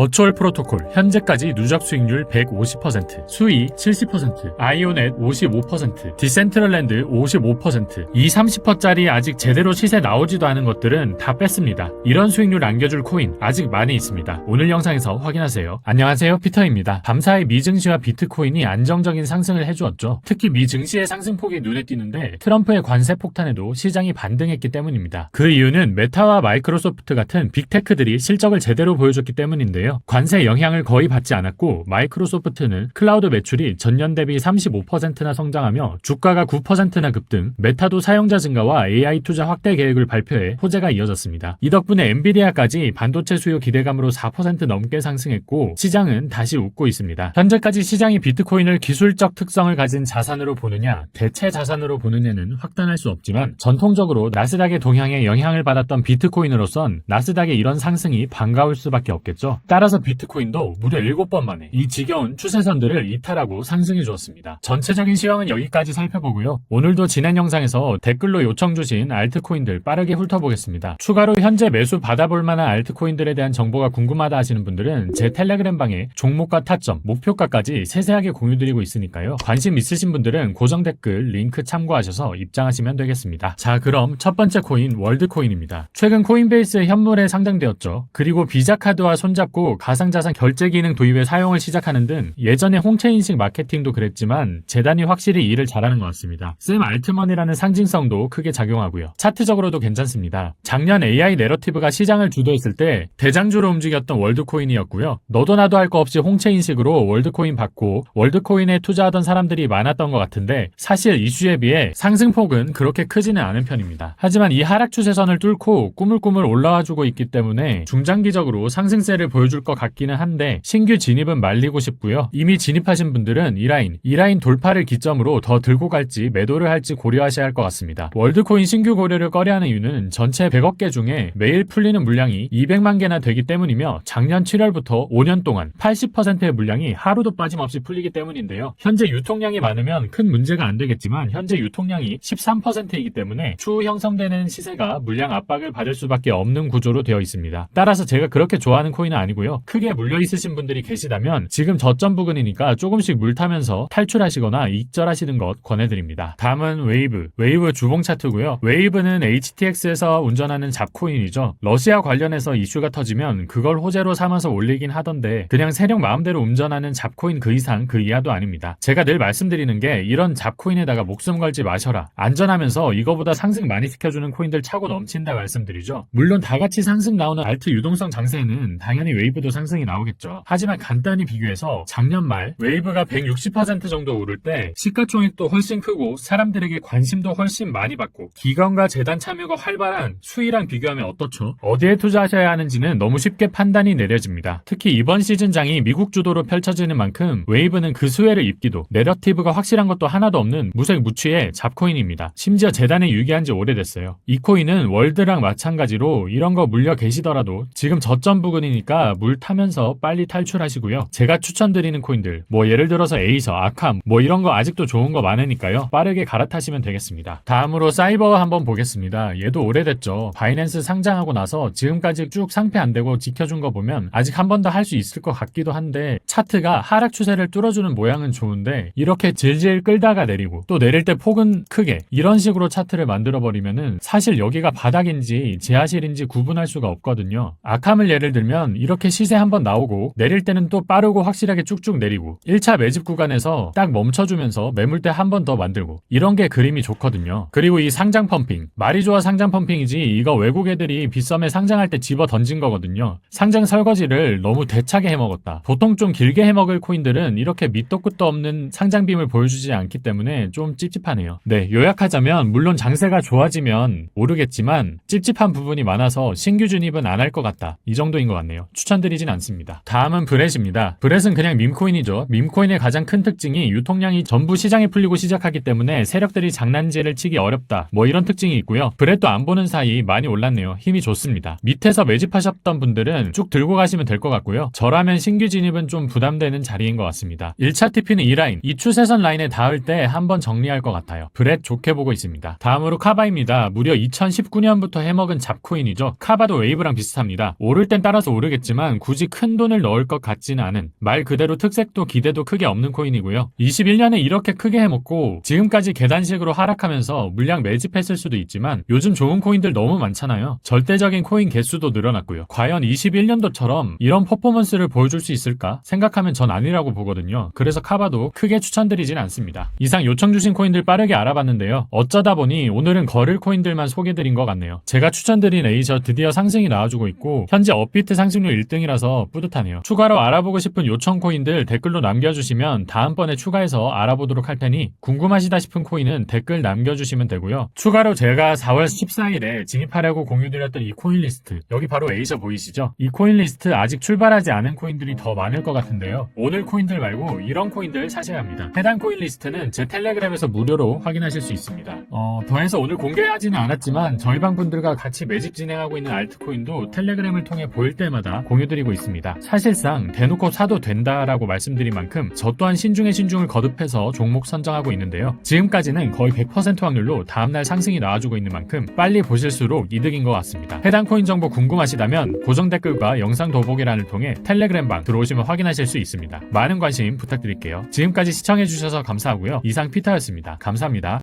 버추얼 프로토콜 현재까지 누적 수익률 150%, 수위 70%, 아이오넷 55%, 디센트럴랜드 55%, 이 30%짜리 아직 제대로 시세 나오지도 않은 것들은 다 뺐습니다. 이런 수익률 안겨줄 코인 아직 많이 있습니다. 오늘 영상에서 확인하세요. 안녕하세요 피터입니다. 밤사이 미증시와 비트코인이 안정적인 상승을 해주었죠. 특히 미증시의 상승폭이 눈에 띄는데 트럼프의 관세 폭탄에도 시장이 반등했기 때문입니다. 그 이유는 메타와 마이크로소프트 같은 빅테크들이 실적을 제대로 보여줬기 때문인데요. 관세 영향을 거의 받지 않았고 마이크로소프트는 클라우드 매출이 전년 대비 35%나 성장하며 주가가 9%나 급등, 메타도 사용자 증가와 AI 투자 확대 계획을 발표해 호재가 이어졌습니다. 이 덕분에 엔비디아까지 반도체 수요 기대감으로 4% 넘게 상승했고 시장은 다시 웃고 있습니다. 현재까지 시장이 비트코인을 기술적 특성을 가진 자산으로 보느냐, 대체 자산으로 보느냐는 확단할 수 없지만 전통적으로 나스닥의 동향에 영향을 받았던 비트코인으로선 나스닥의 이런 상승이 반가울 수밖에 없겠죠. 따라 서 비트코인도 무려 7번 만에 이 지겨운 추세선들을 이탈하고 상승해 주었습니다. 전체적인 시황은 여기까지 살펴보고요. 오늘도 지난 영상에서 댓글로 요청 주신 알트코인들 빠르게 훑어보겠습니다. 추가로 현재 매수 받아볼 만한 알트코인들에 대한 정보가 궁금하다 하시는 분들은 제 텔레그램 방에 종목과 타점, 목표가까지 세세하게 공유드리고 있으니까요. 관심 있으신 분들은 고정 댓글 링크 참고하셔서 입장하시면 되겠습니다. 자, 그럼 첫 번째 코인 월드코인입니다. 최근 코인베이스 현물에 상장되었죠. 그리고 비자 카드와 손잡고 가상자산 결제 기능 도입에 사용을 시작하는 등 예전에 홍채 인식 마케팅도 그랬지만 재단이 확실히 일을 잘하는 것 같습니다. 샘 알트먼이라는 상징성도 크게 작용하고요. 차트적으로도 괜찮습니다. 작년 AI 내러티브가 시장을 주도했을 때 대장주로 움직였던 월드코인이었고요. 너도 나도 할 거 없이 홍채 인식으로 월드코인 받고 월드코인에 투자하던 사람들이 많았던 것 같은데 사실 이슈에 비해 상승폭은 그렇게 크지는 않은 편입니다. 하지만 이 하락 추세선을 뚫고 꾸물꾸물 올라와 주고 있기 때문에 중장기적으로 상승세를 보여 줄 것 같기는 한데 신규 진입은 말리고 싶고요. 이미 진입하신 분들은 이 라인, 이 라인 돌파를 기점으로 더 들고 갈지 매도를 할지 고려하셔야 할 것 같습니다. 월드코인 신규 고려를 꺼려하는 이유는 전체 100억 개 중에 매일 풀리는 물량이 200만 개나 되기 때문이며 작년 7월부터 5년 동안 80%의 물량이 하루도 빠짐없이 풀리기 때문인데요. 현재 유통량이 많으면 큰 문제가 안 되겠지만 현재 유통량이 13%이기 때문에 추후 형성되는 시세가 물량 압박을 받을 수밖에 없는 구조로 되어 있습니다. 따라서 제가 그렇게 좋아하는 코인은 아니고 요. 크게 물려 있으신 분들이 계시다면 지금 저점 부근이니까 조금씩 물 타면서 탈출하시거나 익절하시는 것 권해드립니다. 다음은 웨이브. 웨이브 주봉 차트고요. 웨이브는 HTX에서 운전하는 잡코인이죠. 러시아 관련해서 이슈가 터지면 그걸 호재로 삼아서 올리긴 하던데 그냥 세력 마음대로 운전하는 잡코인 그 이상 그 이하도 아닙니다. 제가 늘 말씀드리는 게 이런 잡코인에다가 목숨 걸지 마셔라. 안전하면서 이거보다 상승 많이 시켜주는 코인들 차고 넘친다 말씀드리죠. 물론 다 같이 상승 나오는 알트 유동성 장세는 당연히 웨이브도 상승이 나오겠죠. 하지만 간단히 비교해서 작년 말 웨이브가 160% 정도 오를 때 시가총액도 훨씬 크고 사람들에게 관심도 훨씬 많이 받고 기관과 재단 참여가 활발한 수위랑 비교하면 어떻죠? 어디에 투자하셔야 하는지는 너무 쉽게 판단이 내려집니다. 특히 이번 시즌장이 미국 주도로 펼쳐지는 만큼 웨이브는 그 수혜를 입기도 내러티브가 확실한 것도 하나도 없는 무색 무취의 잡코인입니다. 심지어 재단에 유기한 지 오래됐어요. 이 코인은 월드랑 마찬가지로 이런 거 물려 계시더라도 지금 저점 부근이니까 물 타면서 빨리 탈출하시고요. 제가 추천드리는 코인들 뭐 예를 들어서 에이서, 아캄 뭐 이런 거 아직도 좋은 거 많으니까요. 빠르게 갈아타시면 되겠습니다. 다음으로 사이버 한번 보겠습니다. 얘도 오래됐죠. 바이낸스 상장하고 나서 지금까지 쭉 상패 안 되고 지켜준 거 보면 아직 한 번 더 할 수 있을 것 같기도 한데 차트가 하락 추세를 뚫어주는 모양은 좋은데 이렇게 질질 끌다가 내리고 또 내릴 때 폭은 크게 이런 식으로 차트를 만들어 버리면은 사실 여기가 바닥인지 지하실인지 구분할 수가 없거든요. 아캄을 예를 들면 이렇게 시세 한번 나오고 내릴 때는 또 빠르고 확실하게 쭉쭉 내리고 1차 매집 구간에서 딱 멈춰주면서 매물대 한 번 더 만들고 이런 게 그림이 좋거든요. 그리고 이 상장 펌핑 말이 좋아 상장 펌핑이지 이거 외국 애들이 빗썸에 상장할 때 집어 던진 거거든요. 상장 설거지를 너무 대차게 해먹었다. 보통 좀 길게 해먹을 코인들은 이렇게 밑도 끝도 없는 상장빔을 보여주지 않기 때문에 좀 찝찝하네요. 네, 요약하자면 물론 장세가 좋아지면 오르겠지만 찝찝한 부분이 많아서 신규 진입은 안 할 것 같다. 이 정도인 것 같네요. 추천 드리진 않습니다. 다음은 브렛입니다. 브렛은 그냥 밈코인이죠. 밈코인의 가장 큰 특징이 유통량이 전부 시장에 풀리고 시작하기 때문에 세력들이 장난질을 치기 어렵다. 뭐 이런 특징이 있고요. 브렛도 안 보는 사이 많이 올랐네요. 힘이 좋습니다. 밑에서 매집하셨던 분들은 쭉 들고 가시면 될 것 같고요. 저라면 신규 진입은 좀 부담되는 자리인 것 같습니다. 1차 TP는 이 라인, 이 추세선 라인에 닿을 때 한번 정리할 것 같아요. 브렛 좋게 보고 있습니다. 다음으로 카바입니다. 무려 2019년부터 해먹은 잡코인이죠. 카바도 웨이브랑 비슷합니다. 오를 땐 따라서 오르겠지만 하지만 굳이 큰 돈을 넣을 것 같지는 않은 말 그대로 특색도 기대도 크게 없는 코인이고요. 21년에 이렇게 크게 해먹고 지금까지 계단식으로 하락하면서 물량 매집했을 수도 있지만 요즘 좋은 코인들 너무 많잖아요. 절대적인 코인 개수도 늘어났고요. 과연 21년도처럼 이런 퍼포먼스를 보여줄 수 있을까 생각하면 전 아니라고 보거든요. 그래서 카바도 크게 추천드리진 않습니다. 이상 요청 주신 코인들 빠르게 알아봤는데요. 어쩌다 보니 오늘은 거를 코인들만 소개드린 것 같네요. 제가 추천드린 에이저 드디어 상승이 나와주고 있고 현재 업비트 상승률 1 등이라서 뿌듯하네요. 추가로 알아보고 싶은 요청 코인들 댓글로 남겨주시면 다음번에 추가해서 알아보도록 할 테니 궁금하시다 싶은 코인은 댓글 남겨주시면 되고요. 추가로 제가 4월 14일에 진입하려고 공유드렸던 이 코인 리스트 여기 바로 에이저 보이시죠? 이 코인 리스트 아직 출발하지 않은 코인들이 더 많을 것 같은데요. 오늘 코인들 말고 이런 코인들 사셔야 합니다. 해당 코인 리스트는 제 텔레그램에서 무료로 확인하실 수 있습니다. 어, 더해서 오늘 공개하지는 않았지만 저희 방 분들과 같이 매집 진행하고 있는 알트코인도 텔레그램을 통해 보일 때마다 공유드리고 있습니다. 사실상 대놓고 사도 된다라고 말씀드린 만큼 저 또한 신중에 신중을 거듭해서 종목 선정하고 있는데요. 지금까지는 거의 100% 확률로 다음날 상승이 나와주고 있는 만큼 빨리 보실수록 이득인 것 같습니다. 해당 코인 정보 궁금하시다면 고정 댓글과 영상 더보기란을 통해 텔레그램 방 들어오시면 확인하실 수 있습니다. 많은 관심 부탁드릴게요. 지금까지 시청해주셔서 감사하고요. 이상 피터였습니다. 감사합니다.